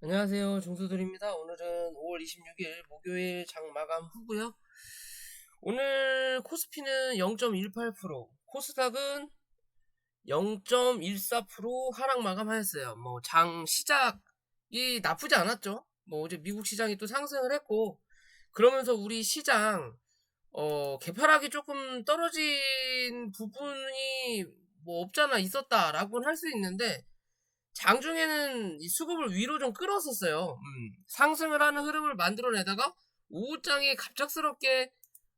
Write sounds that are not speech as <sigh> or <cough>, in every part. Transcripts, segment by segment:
안녕하세요. 종수들입니다. 오늘은 5월 26일 목요일 장 마감 후고요. 오늘 코스피는 0.18%, 코스닥은 0.14% 하락 마감하였어요. 뭐 장 시작이 나쁘지 않았죠. 뭐 어제 미국 시장이 또 상승을 했고 그러면서 우리 시장 어 개파락이 조금 떨어진 부분이 뭐 없잖아 있었다라고는 할 수 있는데 장중에는 이 수급을 위로 좀 끌었었어요. 음, 상승을 하는 흐름을 만들어내다가 오후장에 갑작스럽게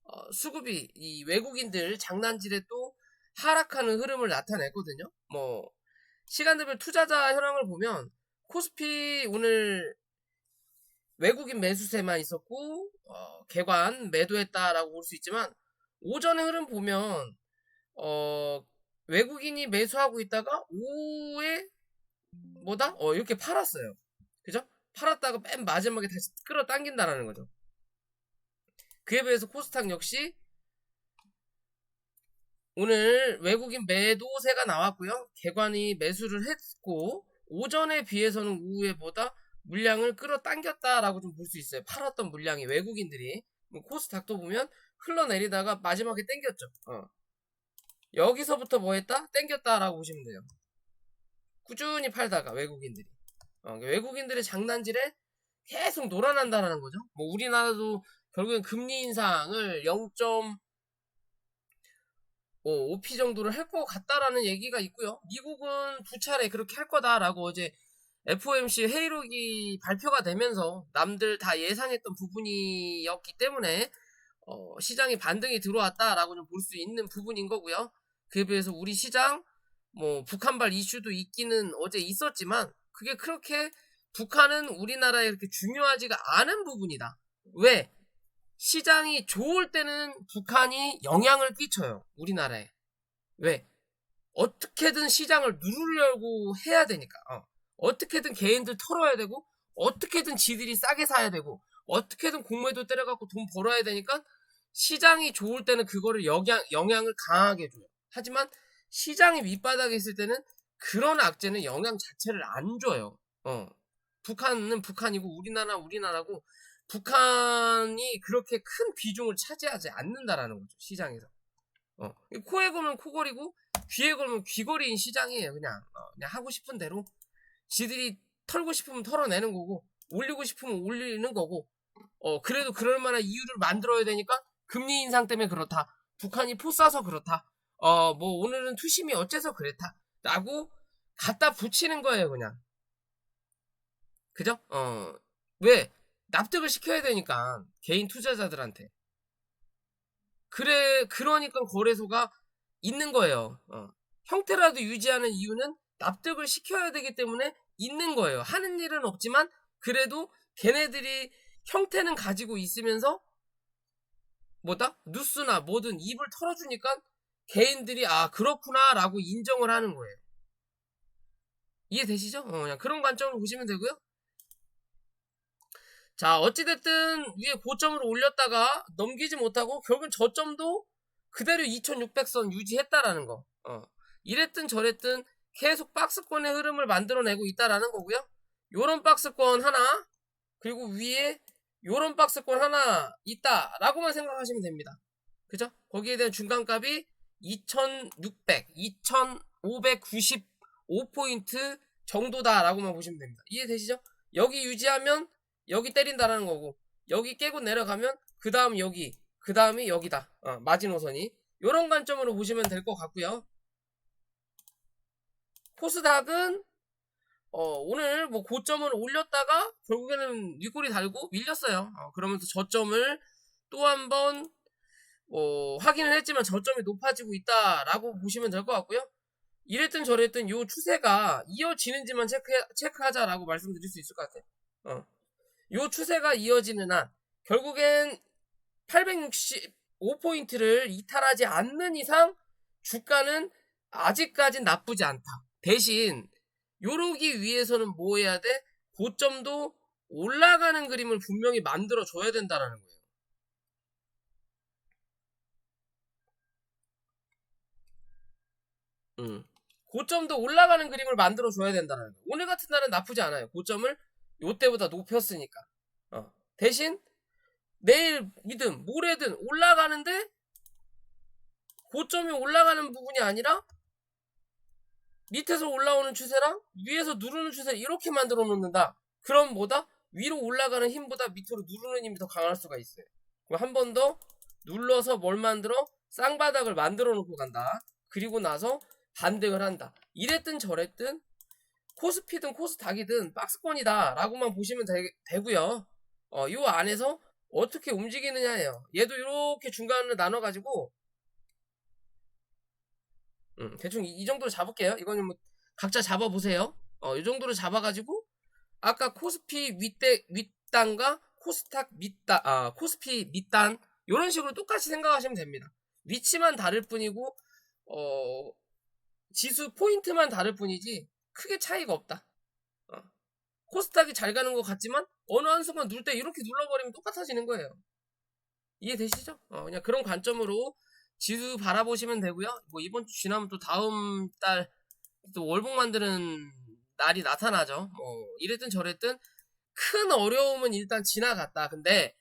어, 수급이 이 외국인들 장난질에 또 하락하는 흐름을 나타냈거든요. 뭐 시간대별 투자자 현황을 보면 코스피 오늘 외국인 매수세만 있었고 어, 개관 매도했다라고 볼 수 있지만 오전의 흐름 보면 어, 외국인이 매수하고 있다가 오후에 뭐다? 어, 이렇게 팔았어요. 그죠? 팔았다가 맨 마지막에 다시 끌어당긴다라는 거죠. 그에 비해서 코스닥 역시 오늘 외국인 매도세가 나왔고요. 개관이 매수를 했고 오전에 비해서는 오후에보다 물량을 끌어당겼다라고 좀 볼 수 있어요. 팔았던 물량이 외국인들이 뭐 코스닥도 보면 흘러내리다가 마지막에 땡겼죠. 어. 여기서부터 뭐 했다? 땡겼다라고 보시면 돼요. 꾸준히 팔다가 외국인들이 어, 외국인들의 장난질에 계속 놀아난다라는 거죠. 뭐 우리나라도 결국엔 금리 인상을 0.5p 정도를 할 것 같다라는 얘기가 있고요. 미국은 두 차례 그렇게 할 거다라고 어제 FOMC 회의록이 발표가 되면서 남들 다 예상했던 부분이었기 때문에 어, 시장이 반등이 들어왔다라고 좀 볼 수 있는 부분인 거고요. 그에 비해서 우리 시장 뭐 북한발 이슈도 있기는 어제 있었지만 그게 그렇게 북한은 우리나라에 그렇게 중요하지가 않은 부분이다. 왜? 시장이 좋을 때는 북한이 영향을 끼쳐요. 우리나라에. 왜? 어떻게든 시장을 누르려고 해야 되니까. 어. 떻게든 개인들 털어야 되고 어떻게든 지들이 싸게 사야 되고 어떻게든 공매도 때려갖고 돈 벌어야 되니까 시장이 좋을 때는 그거를 영향, 영향을 강하게 줘요. 하지만 시장이 밑바닥에 있을 때는 그런 악재는 영향 자체를 안 줘요. 어. 북한은 북한이고 우리나라 우리나라고 북한이 그렇게 큰 비중을 차지하지 않는다라는 거죠 시장에서. 어. 코에 걸면 코걸이고 귀에 걸면 귀걸이인 시장이에요 그냥 어. 그냥 하고 싶은 대로 지들이 털고 싶으면 털어내는 거고 올리고 싶으면 올리는 거고 어 그래도 그럴 만한 이유를 만들어야 되니까 금리 인상 때문에 그렇다. 북한이 포 쏴서 그렇다. 어, 뭐, 오늘은 투심이 어째서 그랬다. 라고 갖다 붙이는 거예요, 그냥. 그죠? 어, 왜? 납득을 시켜야 되니까, 개인 투자자들한테. 그래, 그러니까 거래소가 있는 거예요. 어. 형태라도 유지하는 이유는 납득을 시켜야 되기 때문에 있는 거예요. 하는 일은 없지만, 그래도 걔네들이 형태는 가지고 있으면서, 뭐다? 뉴스나 뭐든 입을 털어주니까 개인들이 아 그렇구나라고 인정을 하는 거예요. 이해되시죠? 어, 그냥 그런 관점으로 보시면 되고요. 자 어찌됐든 위에 고점을 올렸다가 넘기지 못하고 결국은 저점도 그대로 2600선 유지했다라는 거. 어. 이랬든 저랬든 계속 박스권의 흐름을 만들어내고 있다라는 거고요. 요런 박스권 하나 그리고 위에 요런 박스권 하나 있다라고만 생각하시면 됩니다. 그죠? 거기에 대한 중간값이 2600, 2595포인트 정도다라고만 보시면 됩니다. 이해되시죠? 여기 유지하면 여기 때린다라는 거고 여기 깨고 내려가면 그 다음 여기 그 다음이 여기다 어, 마지노선이 이런 관점으로 보시면 될 것 같고요. 코스닥은 어, 오늘 뭐 고점을 올렸다가 결국에는 윗골이 달고 밀렸어요. 어, 그러면서 저점을 또 한번 어, 확인을 했지만 저점이 높아지고 있다라고 보시면 될 것 같고요. 이랬든 저랬든 이 추세가 이어지는지만 체크 체크하자라고 말씀드릴 수 있을 것 같아요. 어. 요 추세가 이어지는 한 결국엔 865포인트를 이탈하지 않는 이상 주가는 아직까진 나쁘지 않다. 대신 요러기 위해서는 뭐 해야 돼? 고점도 올라가는 그림을 분명히 만들어 줘야 된다라는 거예요. 음. 고점도 올라가는 그림을 만들어 줘야 된다는 거예요. 오늘 같은 날은 나쁘지 않아요. 고점을 요때보다 높였으니까. 어. 대신 내일이든 모레든 올라가는데 고점이 올라가는 부분이 아니라 밑에서 올라오는 추세랑 위에서 누르는 추세 이렇게 만들어 놓는다. 그럼 뭐다? 위로 올라가는 힘보다 밑으로 누르는 힘이 더 강할 수가 있어요. 그럼 한 번 더 눌러서 뭘 만들어? 쌍바닥을 만들어 놓고 간다. 그리고 나서 반등을 한다. 이랬든 저랬든 코스피든 코스닥이든 박스권이다 라고만 보시면 되, 고요 어, 요 안에서 어떻게 움직이느냐예요. 얘도 이렇게 중간을 나눠가지고 음, 대충 이, 이 정도로 잡을게요. 이거는 뭐 각자 잡아보세요. 어, 이 정도로 잡아가지고 아까 코스피 윗대 윗단과 코스닥 밑단 아 코스피 밑단 이런 식으로 똑같이 생각하시면 됩니다. 위치만 다를 뿐이고 어 지수 포인트만 다를 뿐이지 크게 차이가 없다. 어. 코스닥이 잘 가는 것 같지만 어느 한순간 누를 때 이렇게 눌러버리면 똑같아지는 거예요. 이해되시죠? 어, 그냥 그런 관점으로 지수 바라보시면 되고요. 뭐 이번 주 지나면 또 다음 달 또 월봉 만드는 날이 나타나죠. 뭐 이랬든 저랬든 큰 어려움은 일단 지나갔다. 근데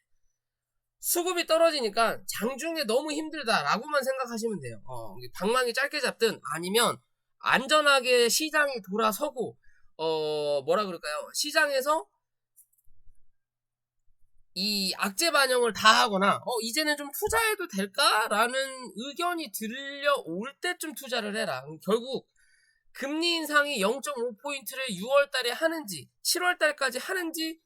수급이 떨어지니까 장중에 너무 힘들다라고만 생각하시면 돼요. 어, 방망이 짧게 잡든 아니면 안전하게 시장이 돌아서고 어 뭐라 그럴까요? 시장에서 이 악재 반영을 다 하거나 어 이제는 좀 투자해도 될까라는 의견이 들려올 때쯤 투자를 해라. 결국 금리 인상이 0.5포인트를 6월 달에 하는지 7월 달까지 하는지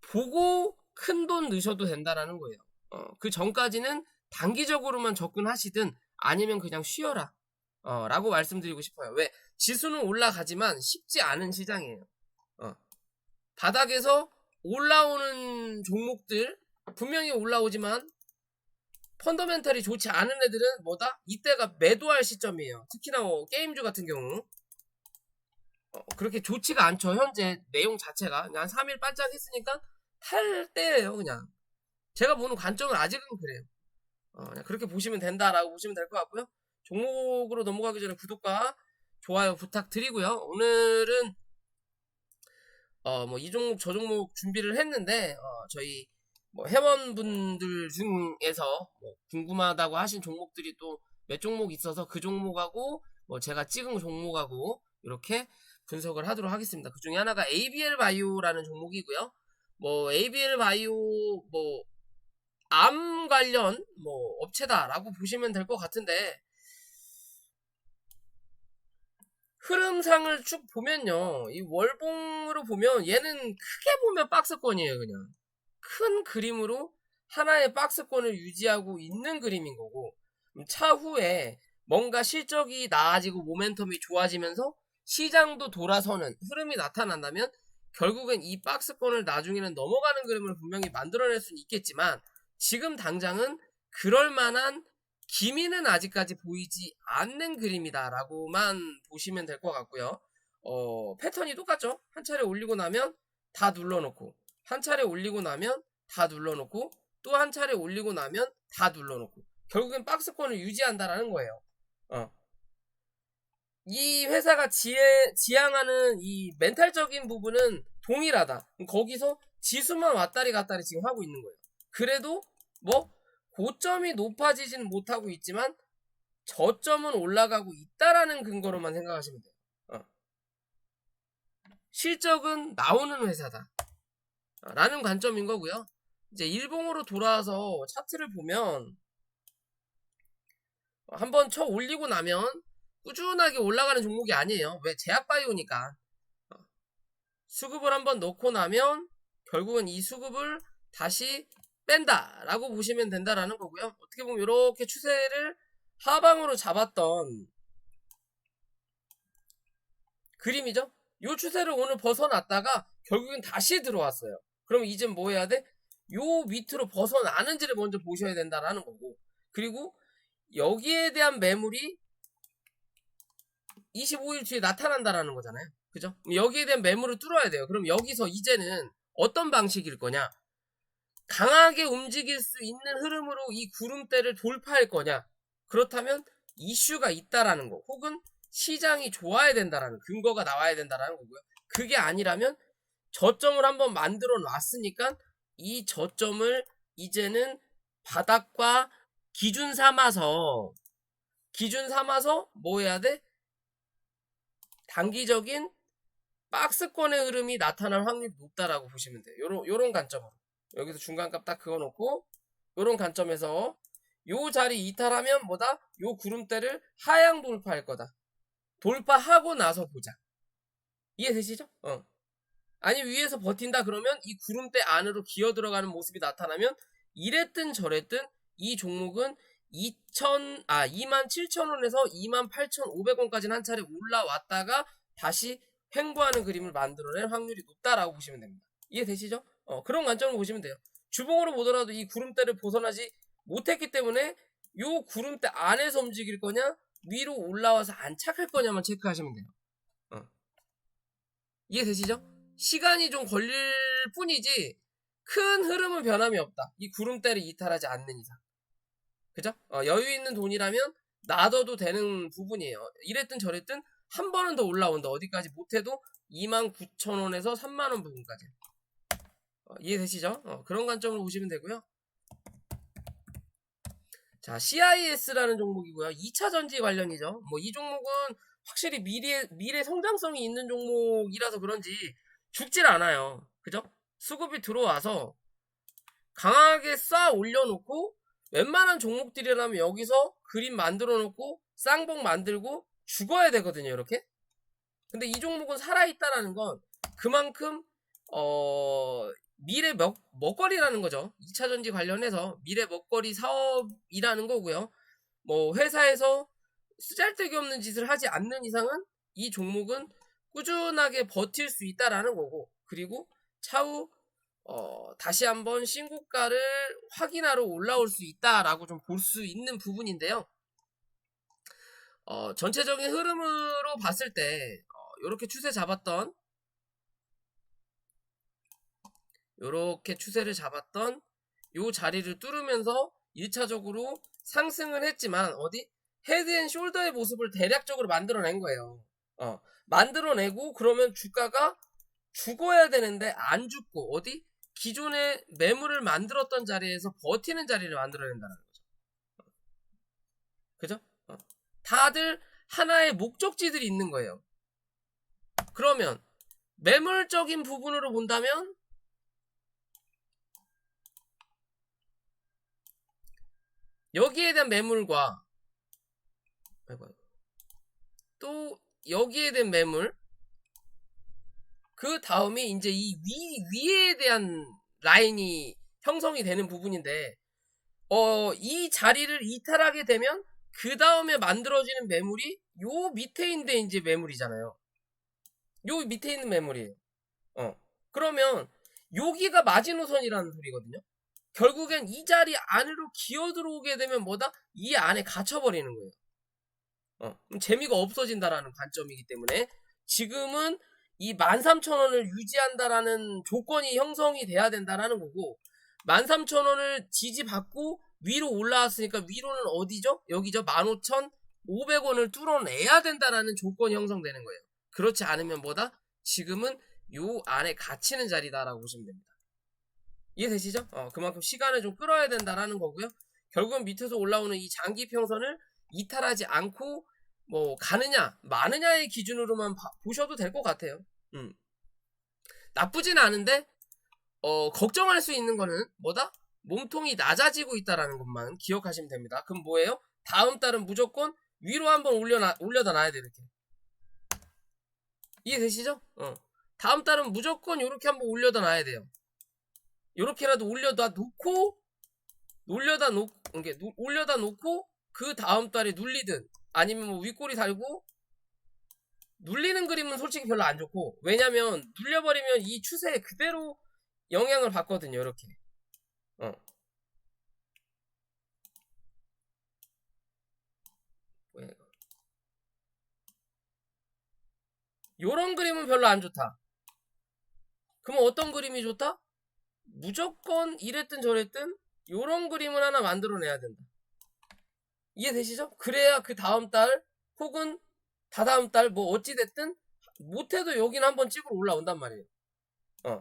보고 큰 돈 넣으셔도 된다라는 거예요. 어, 그 전까지는 단기적으로만 접근하시든 아니면 그냥 쉬어라. 어, 라고 말씀드리고 싶어요. 왜? 지수는 올라가지만 쉽지 않은 시장이에요. 어. 바닥에서 올라오는 종목들 분명히 올라오지만 펀더멘탈이 좋지 않은 애들은 뭐다? 이때가 매도할 시점이에요. 특히나 뭐 게임주 같은 경우 어, 그렇게 좋지가 않죠. 현재 내용 자체가 그냥 3일 반짝했으니까 탈 때예요. 그냥 제가 보는 관점은 아직은 그래요. 어, 그냥 그렇게 보시면 된다라고 보시면 될 것 같고요. 종목으로 넘어가기 전에 구독과 좋아요 부탁드리고요. 오늘은 어, 뭐, 이 종목, 저 종목 준비를 했는데, 어, 저희, 뭐, 회원분들 중에서, 뭐, 궁금하다고 하신 종목들이 또 몇 종목 있어서 그 종목하고, 뭐, 제가 찍은 종목하고, 이렇게 분석을 하도록 하겠습니다. 그 중에 하나가 ABL 바이오라는 종목이고요. 뭐, ABL 바이오, 뭐, 암 관련, 뭐, 업체다라고 보시면 될 것 같은데, 흐름상을 쭉 보면요. 이 월봉으로 보면 얘는 크게 보면 박스권이에요, 그냥. 큰 그림으로 하나의 박스권을 유지하고 있는 그림인 거고, 차후에 뭔가 실적이 나아지고 모멘텀이 좋아지면서 시장도 돌아서는 흐름이 나타난다면 결국엔 이 박스권을 나중에는 넘어가는 그림을 분명히 만들어낼 수는 있겠지만 지금 당장은 그럴 만한 기미는 아직까지 보이지 않는 그림이다라고만 보시면 될 것 같고요. 어, 패턴이 똑같죠? 한 차례 올리고 나면 다 눌러놓고 한 차례 올리고 나면 다 눌러놓고 또 한 차례 올리고 나면 다 눌러놓고 결국엔 박스권을 유지한다라는 거예요. 어. 이 회사가 지혜, 지향하는 이 멘탈적인 부분은 동일하다. 거기서 지수만 왔다리 갔다리 지금 하고 있는 거예요. 그래도 뭐 고점이 높아지지는 못하고 있지만 저점은 올라가고 있다라는 근거로만 생각하시면 돼요. 어. 실적은 나오는 회사다. 어, 라는 관점인 거고요. 이제 일봉으로 돌아와서 차트를 보면 한번 쳐 올리고 나면 꾸준하게 올라가는 종목이 아니에요. 왜? 제약바이오니까. 어. 수급을 한번 넣고 나면 결국은 이 수급을 다시 뺀다라고 보시면 된다라는 거고요. 어떻게 보면 이렇게 추세를 하방으로 잡았던 그림이죠. 이 추세를 오늘 벗어났다가 결국엔 다시 들어왔어요. 그럼 이제 뭐 해야 돼? 요 밑으로 벗어나는지를 먼저 보셔야 된다라는 거고 그리고 여기에 대한 매물이 25일 뒤에 나타난다라는 거잖아요. 그죠? 여기에 대한 매물을 뚫어야 돼요. 그럼 여기서 이제는 어떤 방식일 거냐? 강하게 움직일 수 있는 흐름으로 이 구름대를 돌파할 거냐? 그렇다면 이슈가 있다라는 거, 혹은 시장이 좋아야 된다라는 근거가 나와야 된다라는 거고요. 그게 아니라면 저점을 한번 만들어 놨으니까 이 저점을 이제는 바닥과 기준 삼아서 기준 삼아서 뭐 해야 돼? 단기적인 박스권의 흐름이 나타날 확률이 높다라고 보시면 돼요. 요런, 요런 관점으로. 여기서 중간값 딱 그어 놓고, 요런 관점에서 요 자리 이탈하면 뭐다? 요 구름대를 하향 돌파할 거다. 돌파하고 나서 보자. 이해되시죠? 어. 아니 위에서 버틴다 그러면 이 구름대 안으로 기어 들어가는 모습이 나타나면 이랬든 저랬든 이 종목은 2천 아 27,000원에서 28,500원까지는 한 차례 올라왔다가 다시 횡보하는 그림을 만들어낼 확률이 높다라고 보시면 됩니다. 이해되시죠? 어, 그런 관점으로 보시면 돼요. 주봉으로 보더라도 이 구름대를 벗어나지 못했기 때문에 요 구름대 안에서 움직일 거냐 위로 올라와서 안착할 거냐만 체크하시면 돼요. 어. 이해되시죠? 시간이 좀 걸릴 뿐이지 큰 흐름은 변함이 없다. 이 구름대를 이탈하지 않는 이상. 그죠? 어, 여유 있는 돈이라면 놔둬도 되는 부분이에요. 이랬든 저랬든 한 번은 더 올라온다. 어디까지 못해도 29,000원에서 3만원 부분까지. 어, 이해되시죠? 어, 그런 관점으로 보시면 되고요. 자, CIS라는 종목이고요. 2차 전지 관련이죠. 뭐 이 종목은 확실히 미래 미래 성장성이 있는 종목이라서 그런지 죽질 않아요. 그죠? 수급이 들어와서 강하게 쌓아 올려놓고 웬만한 종목들이라면 여기서 그림 만들어 놓고 쌍봉 만들고 죽어야 되거든요, 이렇게. 근데 이 종목은 살아있다라는 건 그만큼 어 미래 먹, 먹거리라는 거죠. 2차 전지 관련해서 미래 먹거리 사업이라는 거고요. 뭐 회사에서 쓰잘데기 없는 짓을 하지 않는 이상은 이 종목은 꾸준하게 버틸 수 있다라는 거고 그리고 차후 어, 다시 한번 신고가를 확인하러 올라올 수 있다라고 좀 볼 수 있는 부분인데요. 어, 전체적인 흐름으로 봤을 때 어, 이렇게 추세 잡았던 이렇게 추세를 잡았던 요 자리를 뚫으면서 1차적으로 상승을 했지만 어디 헤드앤숄더의 모습을 대략적으로 만들어낸 거예요. 어, 만들어내고 그러면 주가가 죽어야 되는데 안 죽고 어디 기존의 매물을 만들었던 자리에서 버티는 자리를 만들어낸다는 거죠. 그죠? 어. 다들 하나의 목적지들이 있는 거예요. 그러면 매물적인 부분으로 본다면 여기에 대한 매물과 또 여기에 대한 매물 그 다음에 이제 이 위, 위에 대한 라인이 형성이 되는 부분인데 어, 이 자리를 이탈하게 되면 그 다음에 만들어지는 매물이 요 밑에 있는데 이제 매물이잖아요. 요 밑에 있는 매물이에요. 어. 그러면 여기가 마지노선이라는 소리거든요. 결국엔 이 자리 안으로 기어 들어오게 되면 뭐다? 이 안에 갇혀버리는 거예요. 어, 재미가 없어진다라는 관점이기 때문에 지금은 이 13,000원을 유지한다라는 조건이 형성이 돼야 된다라는 거고 13,000원을 지지받고 위로 올라왔으니까 위로는 어디죠? 여기죠. 15,500원을 뚫어내야 된다라는 조건이 형성되는 거예요. 그렇지 않으면 뭐다? 지금은 요 안에 갇히는 자리다라고 보시면 됩니다. 이해되시죠? 어, 그만큼 시간을 좀 끌어야 된다라는 거고요. 결국은 밑에서 올라오는 이 장기 평선을 이탈하지 않고 뭐 가느냐 마느냐의 기준으로만 봐- 보셔도 될 것 같아요. 음. 나쁘진 않은데 어, 걱정할 수 있는 거는 뭐다? 몸통이 낮아지고 있다라는 것만 기억하시면 됩니다. 그럼 뭐예요? 다음 달은 무조건 위로 한번 올려놔, 올려다 놔야 돼 이렇게. 이해되시죠? 어. 다음 달은 무조건 이렇게 한번 올려다 놔야 돼요. 이렇게라도 올려다 놓고 올려다 놓 이게 누- 올려다 놓고 그 다음 달에 눌리든 아니면 뭐 윗꼬리 달고 눌리는 그림은 솔직히 별로 안 좋고 왜냐면 눌려버리면 이 추세에 그대로 영향을 받거든요 이렇게. 어. 이거. 요런 그림은 별로 안 좋다. 그럼 어떤 그림이 좋다? 무조건 이랬든 저랬든 요런 그림을 하나 만들어내야 된다 이해되시죠? 그래야 그 다음 달 혹은 다다음 달 뭐 어찌됐든 못해도 여기는 한번 찍으러 올라온단 말이에요. 어.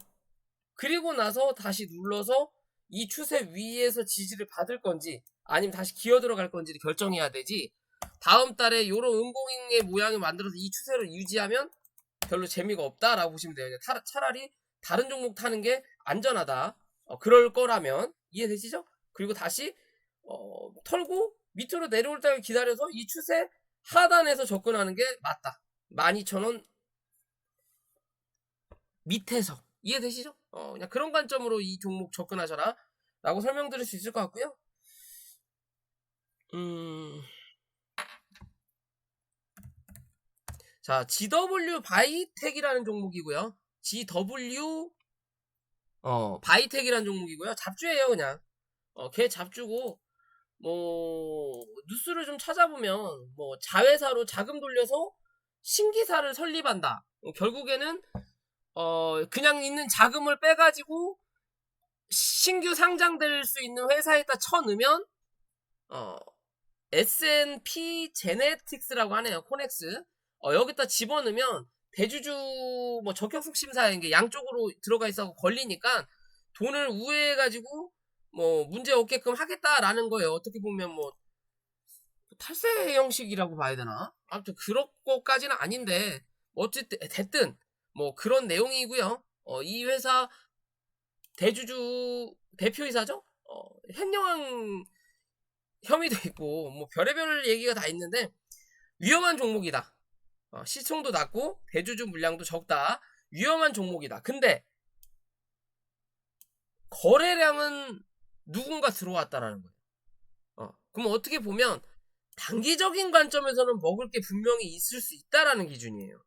그리고 나서 다시 눌러서 이 추세 위에서 지지를 받을 건지 아니면 다시 기어 들어갈 건지를 결정해야 되지. 다음 달에 요런 음봉의 모양을 만들어서 이 추세를 유지하면 별로 재미가 없다라고 보시면 돼요. 차- 차라리 다른 종목 타는 게 안전하다. 어, 그럴 거라면 이해되시죠? 그리고 다시 어, 털고 밑으로 내려올 때를 기다려서 이 추세 하단에서 접근하는 게 맞다. 12,000원 밑에서 이해되시죠? 어, 그냥 그런 관점으로 이 종목 접근하셔라 라고 설명드릴 수 있을 것 같고요. 음... 자, GW 바이텍이라는 종목이고요. GW 어, 바이텍이라는 종목이고요. 잡주예요, 그냥. 어, 걔 잡주고 뭐 뉴스를 좀 찾아보면 뭐 자회사로 자금 돌려서 신기사를 설립한다. 어, 결국에는 어 그냥 있는 자금을 빼가지고 신규 상장될 수 있는 회사에다 쳐넣으면 어 S&P 제네틱스라고 하네요. 코넥스. 어, 여기다 집어넣으면 대주주 뭐 적격숙 심사에 이게 양쪽으로 들어가 있어 걸리니까 돈을 우회해 가지고 뭐 문제 없게끔 하겠다라는 거예요. 어떻게 보면 뭐 탈세 형식이라고 봐야 되나? 아무튼 그런 것까지는 아닌데 어쨌든 됐든 뭐 그런 내용이고요. 어, 이 회사 대주주 대표이사죠? 어, 횡령한 혐의도 있고 뭐 별의별 얘기가 다 있는데 위험한 종목이다. 어, 시총도 낮고 대주주 물량도 적다. 위험한 종목이다. 근데 거래량은 누군가 들어왔다라는 거예요. 어, 그럼 어떻게 보면 단기적인 관점에서는 먹을 게 분명히 있을 수 있다라는 기준이에요.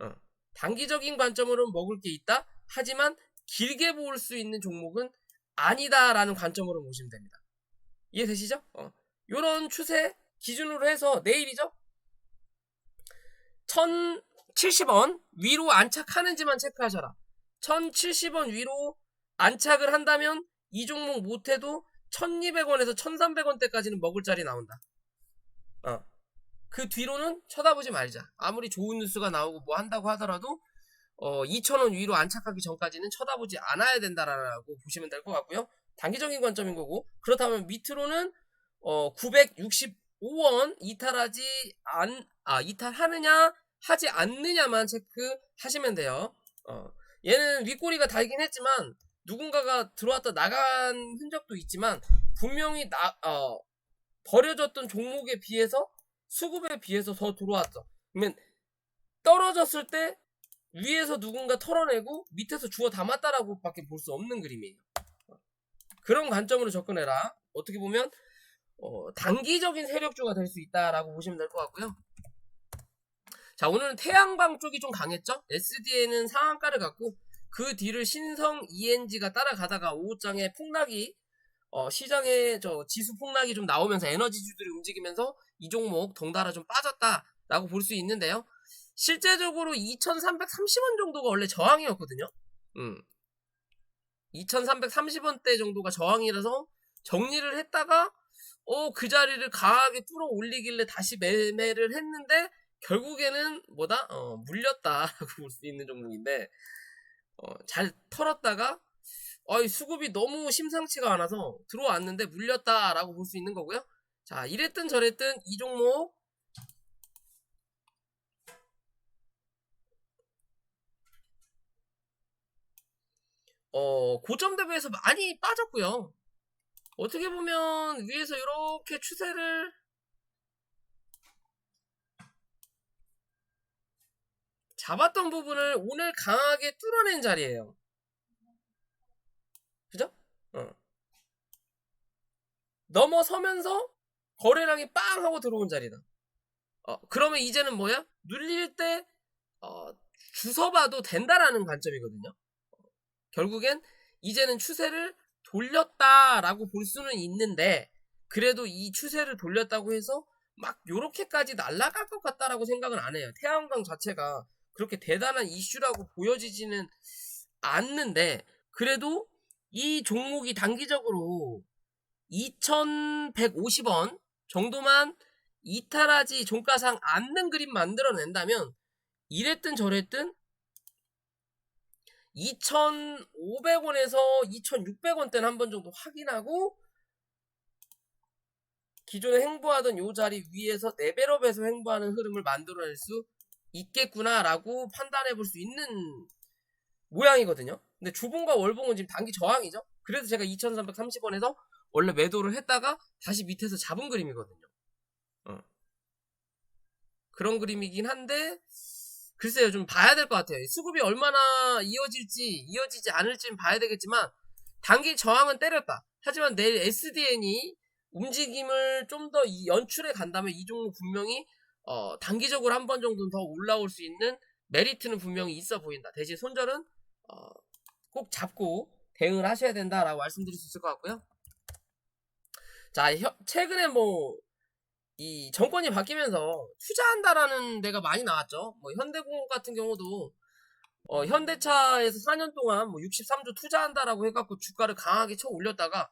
어, 단기적인 관점으로는 먹을 게 있다. 하지만 길게 볼 수 있는 종목은 아니다라는 관점으로 보시면 됩니다. 이해되시죠? 어, 요런 추세 기준으로 해서 내일이죠? 1070원 위로 안착하는지만 체크하셔라. 1070원 위로 안착을 한다면 이 종목 못해도 1200원에서 1300원대까지는 먹을 자리 나온다. 어. 그 뒤로는 쳐다보지 말자. 아무리 좋은 뉴스가 나오고 뭐 한다고 하더라도 어, 2,000원 위로 안착하기 전까지는 쳐다보지 않아야 된다라고 보시면 될 것 같고요. 단기적인 관점인 거고 그렇다면 밑으로는 어, 965원 이탈하지 안, 아, 이탈하느냐 하지 않느냐만 체크하시면 돼요. 어, 얘는 윗꼬리가 달긴 했지만 누군가가 들어왔다 나간 흔적도 있지만 분명히 나, 어, 버려졌던 종목에 비해서 수급에 비해서 더 들어왔어. 그러면 떨어졌을 때 위에서 누군가 털어내고 밑에서 주워 담았다라고 밖에 볼 수 없는 그림이에요. 그런 관점으로 접근해라. 어떻게 보면 어, 단기적인 세력주가 될 수 있다라고 보시면 될 것 같고요. 자 오늘은 태양광 쪽이 좀 강했죠. SD에는 상한가를 갖고 그 뒤를 신성 ENG가 따라가다가 오후장에 폭락이 어, 시장에 저 지수 폭락이 좀 나오면서 에너지주들이 움직이면서 이 종목 덩달아 좀 빠졌다라고 볼 수 있는데요. 실제적으로 2,330원 정도가 원래 저항이었거든요. 음. 2,330원대 정도가 저항이라서 정리를 했다가 어, 그 자리를 강하게 뚫어 올리길래 다시 매매를 했는데 결국에는 뭐다? 어, 물렸다라고 <laughs> 볼 수 있는 종목인데 어, 잘 털었다가 어, 수급이 너무 심상치가 않아서 들어왔는데 물렸다라고 볼 수 있는 거고요. 자, 이랬든 저랬든 이 종목 어, 고점 대비해서 많이 빠졌고요. 어떻게 보면 위에서 이렇게 추세를 잡았던 부분을 오늘 강하게 뚫어낸 자리예요. 그죠? 어. 넘어서면서 거래량이 빵 하고 들어온 자리다. 어, 그러면 이제는 뭐야? 눌릴 때 어, 주워봐도 된다라는 관점이거든요. 결국엔 이제는 추세를 돌렸다라고 볼 수는 있는데 그래도 이 추세를 돌렸다고 해서 막 요렇게까지 날아갈 것 같다라고 생각은 안 해요. 태양광 자체가 그렇게 대단한 이슈라고 보여지지는 않는데 그래도 이 종목이 단기적으로 2150원 정도만 이탈하지 종가상 않는 그림 만들어낸다면 이랬든 저랬든 2,500원에서 2,600원대는 한 번 정도 확인하고 기존에 행보하던 요 자리 위에서 레벨업에서 행보하는 흐름을 만들어낼 수 있겠구나라고 판단해 볼 수 있는 모양이거든요. 근데 주봉과 월봉은 지금 단기 저항이죠. 그래서 제가 2,330원에서 원래 매도를 했다가 다시 밑에서 잡은 그림이거든요. 어. 그런 그림이긴 한데 글쎄요 좀 봐야 될 것 같아요. 수급이 얼마나 이어질지 이어지지 않을지는 봐야 되겠지만 단기 저항은 때렸다. 하지만 내일 SDN이 움직임을 좀 더 연출해 간다면 이 종목 분명히 어, 단기적으로 한 번 정도는 더 올라올 수 있는 메리트는 분명히 있어 보인다. 대신 손절은 어, 꼭 잡고 대응을 하셔야 된다라고 말씀드릴 수 있을 것 같고요. 자, 혀, 최근에 뭐, 이 정권이 바뀌면서 투자한다라는 데가 많이 나왔죠. 뭐, 현대공업 같은 경우도, 어, 현대차에서 4년 동안 뭐 63조 투자한다라고 해갖고 주가를 강하게 쳐 올렸다가,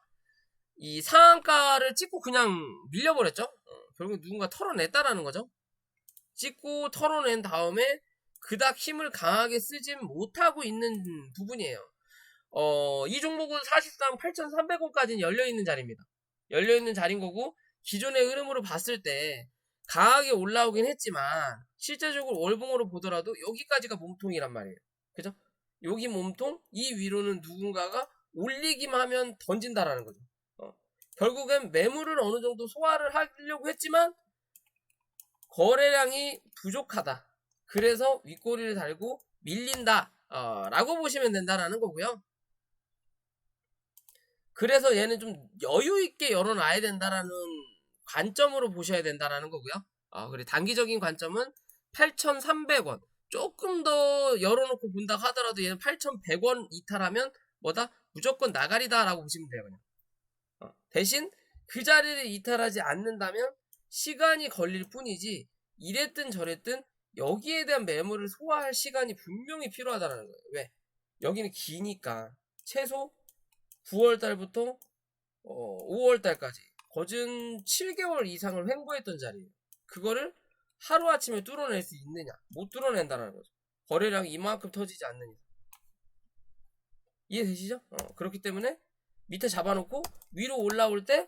이 상한가를 찍고 그냥 밀려버렸죠. 어, 결국 누군가 털어냈다라는 거죠. 찍고 털어낸 다음에 그닥 힘을 강하게 쓰진 못하고 있는 부분이에요. 어, 이 종목은 사실상 8,300원까지는 열려있는 자리입니다. 열려있는 자리인 거고, 기존의 흐름으로 봤을 때, 강하게 올라오긴 했지만, 실제적으로 월봉으로 보더라도 여기까지가 몸통이란 말이에요. 그죠? 여기 몸통, 이 위로는 누군가가 올리기만 하면 던진다라는 거죠. 어. 결국엔 매물을 어느 정도 소화를 하려고 했지만, 거래량이 부족하다. 그래서 윗꼬리를 달고 밀린다. 어, 라고 보시면 된다라는 거고요. 그래서 얘는 좀 여유 있게 열어놔야 된다라는 관점으로 보셔야 된다라는 거고요. 아, 그리고 단기적인 관점은 8,300원. 조금 더 열어놓고 본다 하더라도 얘는 8,100원 이탈하면 뭐다? 무조건 나가리다라고 보시면 돼요, 그냥. 어, 대신 그 자리를 이탈하지 않는다면 시간이 걸릴 뿐이지 이랬든 저랬든 여기에 대한 매물을 소화할 시간이 분명히 필요하다는 거예요. 왜? 여기는 기니까 최소 9월 달부터 어, 5월 달까지 거진 7개월 이상을 횡보했던 자리예요. 그거를 하루아침에 뚫어낼 수 있느냐? 못 뚫어낸다는 거죠. 거래량이 이만큼 터지지 않는 이상. 이해되시죠? 어, 그렇기 때문에 밑에 잡아놓고 위로 올라올 때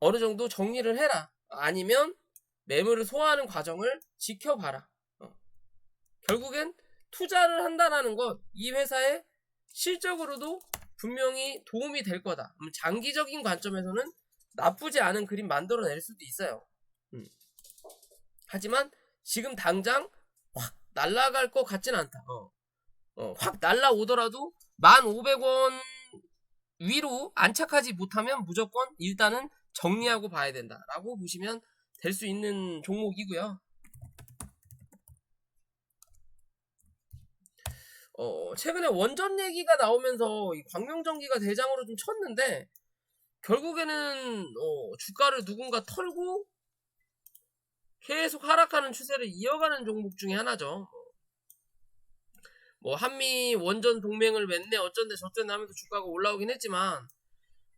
어느 정도 정리를 해라. 아니면 매물을 소화하는 과정을 지켜봐라. 어. 결국엔 투자를 한다라는 건 이 회사에 실적으로도 분명히 도움이 될 거다. 음, 장기적인 관점에서는 나쁘지 않은 그림 만들어낼 수도 있어요. 음. 하지만 지금 당장 확 날아갈 것 같진 않다. 어. 어, 확 날아오더라도 1,500원 위로 안착하지 못하면 무조건 일단은 정리하고 봐야 된다라고 보시면 될 수 있는 종목이고요. 어, 최근에 원전 얘기가 나오면서 광명전기가 대장으로 좀 쳤는데 결국에는 어, 주가를 누군가 털고 계속 하락하는 추세를 이어가는 종목 중에 하나죠. 뭐 한미 원전 동맹을 맺네 어쩐데 저쩐데 하면서 주가가 올라오긴 했지만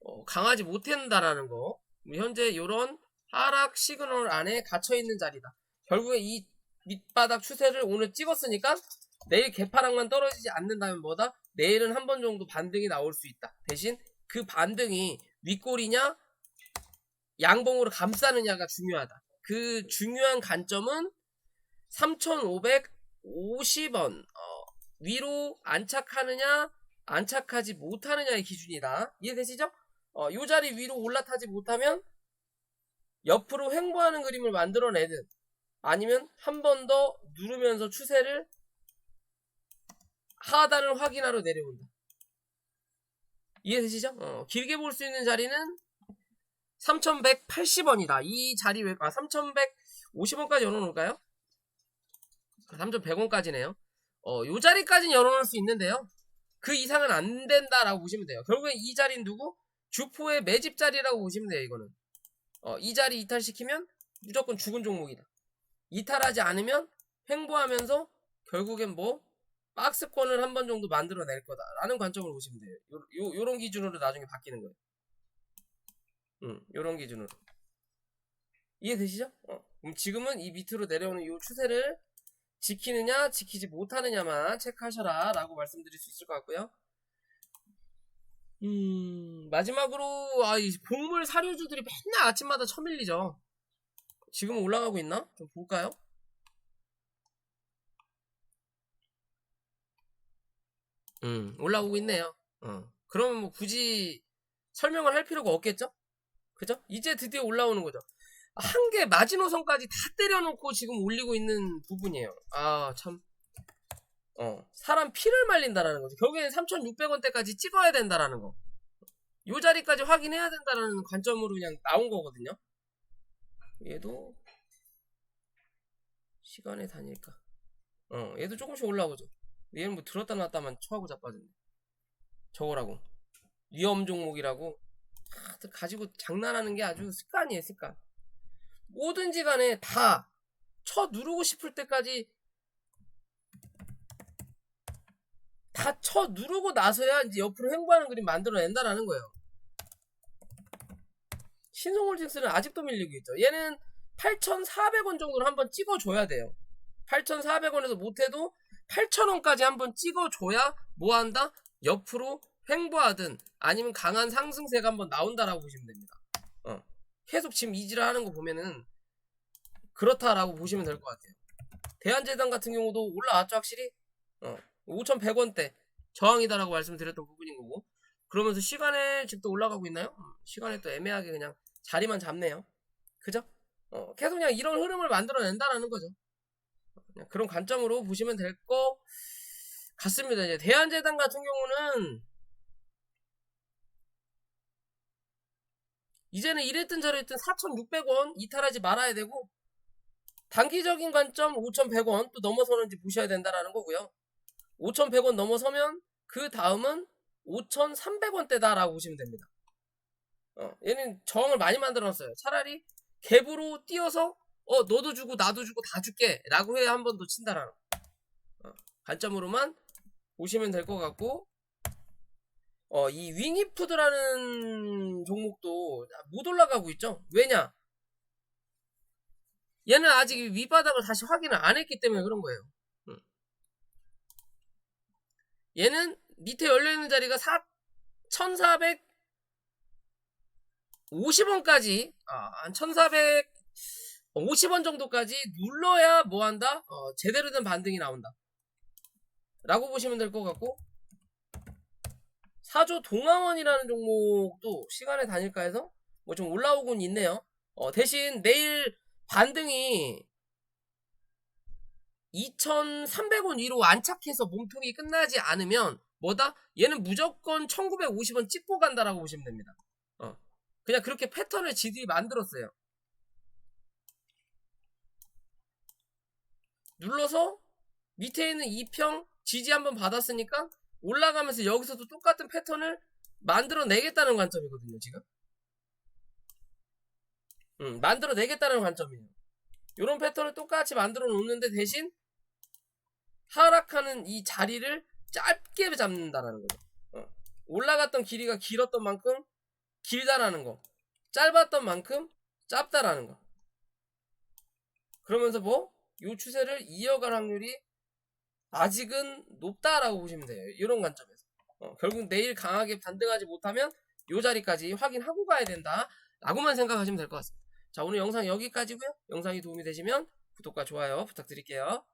어, 강하지 못한다라는 거 현재 이런 하락 시그널 안에 갇혀 있는 자리다. 결국에 이 밑바닥 추세를 오늘 찍었으니까 내일 개파락만 떨어지지 않는다면 뭐다? 내일은 한 번 정도 반등이 나올 수 있다. 대신 그 반등이 윗골이냐 양봉으로 감싸느냐가 중요하다. 그 중요한 관점은 3,550원 어, 위로 안착하느냐 안착하지 못하느냐의 기준이다. 이해되시죠? 어, 요 자리 위로 올라타지 못하면 옆으로 횡보하는 그림을 만들어내든 아니면 한 번 더 누르면서 추세를 하단을 확인하러 내려온다. 이해되시죠? 어, 길게 볼 수 있는 자리는 3180원이다. 이 자리 왜, 아, 3150원까지 열어놓을까요? 3100원까지네요. 어, 요 자리까지는 열어놓을 수 있는데요. 그 이상은 안 된다라고 보시면 돼요. 결국엔 이 자리는 누구? 주포의 매집 자리라고 보시면 돼요, 이거는. 어, 이 자리 이탈시키면 무조건 죽은 종목이다. 이탈하지 않으면 횡보하면서 결국엔 뭐 박스권을 한 번 정도 만들어낼 거다라는 관점으로 보시면 돼요. 요, 요, 요 런 기준으로 나중에 바뀌는 거예요. 음, 요런 기준으로. 이해되시죠? 어. 그럼 지금은 이 밑으로 내려오는 이 추세를 지키느냐 지키지 못하느냐만 체크하셔라 라고 말씀드릴 수 있을 것 같고요 음 마지막으로 아, 이 곡물 사료주들이 맨날 아침마다 쳐밀리죠 지금 올라가고 있나? 좀 볼까요? 음 올라오고 있네요 어. 그러면 뭐 굳이 설명을 할 필요가 없겠죠? 그죠? 이제 드디어 올라오는 거죠. 한 개 마지노선까지 다 때려놓고 지금 올리고 있는 부분이에요. 아, 참. 어, 사람 피를 말린다라는 거죠. 결국에는 3,600원대까지 찍어야 된다라는 거. 요 자리까지 확인해야 된다라는 관점으로 그냥 나온 거거든요. 얘도 시간에 다니까. 어, 얘도 조금씩 올라오죠. 얘는 뭐 들었다 놨다만 처하고 자빠졌네. 저거라고. 위험 종목이라고 다들 가지고 장난하는 게 아주 습관이에요, 습관. 뭐든지 간에 다 쳐 누르고 싶을 때까지 다 쳐 누르고 나서야 이제 옆으로 횡보하는 그림 만들어낸다라는 거예요. 신성홀딩스는 아직도 밀리고 있죠. 얘는 8,400원 정도로 한번 찍어줘야 돼요. 8,400원에서 못해도 8,000원까지 한번 찍어줘야 뭐 한다? 옆으로 횡보하든 아니면 강한 상승세가 한번 나온다라고 보시면 됩니다. 어. 계속 지금 이지를 하는 거 보면은 그렇다라고 보시면 될 것 같아요. 대한재단 같은 경우도 올라왔죠 확실히. 어. 5,100원대 저항이다라고 말씀드렸던 부분인 거고 그러면서 시간에 지금 또 올라가고 있나요? 음, 시간에 또 애매하게 그냥 자리만 잡네요. 그죠? 어, 계속 그냥 이런 흐름을 만들어낸다라는 거죠. 그런 관점으로 보시면 될 것 같습니다. 이제 대한재단 같은 경우는 이제는 이랬든 저랬든 4,600원 이탈하지 말아야 되고 단기적인 관점 5,100원 또 넘어서는지 보셔야 된다라는 거고요. 5,100원 넘어서면 그 다음은 5,300원대다라고 보시면 됩니다. 어, 얘는 저항을 많이 만들어놨어요. 차라리 갭으로 뛰어서 어 너도 주고 나도 주고 다 줄게. 라고 해야 한 번 더 친다라는 어, 관점으로만 보시면 될 것 같고 어, 이 윙이푸드라는 종목도 못 올라가고 있죠? 왜냐? 얘는 아직 위바닥을 다시 확인을 안 했기 때문에 그런 거예요. 음. 얘는 밑에 열려있는 자리가 4, 1450원까지 아, 1400 50원 정도까지 눌러야 뭐한다? 어, 제대로 된 반등이 나온다. 라고 보시면 될 것 같고 4조 동화원이라는 종목도 시간에 다닐까해서 뭐 좀 올라오곤 있네요. 어, 대신 내일 반등이 2,300원 위로 안착해서 몸통이 끝나지 않으면 뭐다? 얘는 무조건 1,950원 찍고 간다라고 보시면 됩니다. 어. 그냥 그렇게 패턴을 지들이 만들었어요. 눌러서 밑에 있는 2평 지지 한번 받았으니까 올라가면서 여기서도 똑같은 패턴을 만들어내겠다는 관점이거든요, 지금. 음, 만들어내겠다는 관점이에요. 이런 패턴을 똑같이 만들어 놓는데 대신 하락하는 이 자리를 짧게 잡는다라는 거죠. 어. 올라갔던 길이가 길었던 만큼 길다라는 거. 짧았던 만큼 짧다라는 거. 그러면서 뭐? 이 추세를 이어갈 확률이 아직은 높다라고 보시면 돼요. 이런 관점에서. 어, 결국 내일 강하게 반등하지 못하면 이 자리까지 확인하고 가야 된다. 라고만 생각하시면 될 것 같습니다. 자, 오늘 영상 여기까지고요. 영상이 도움이 되시면 구독과 좋아요 부탁드릴게요.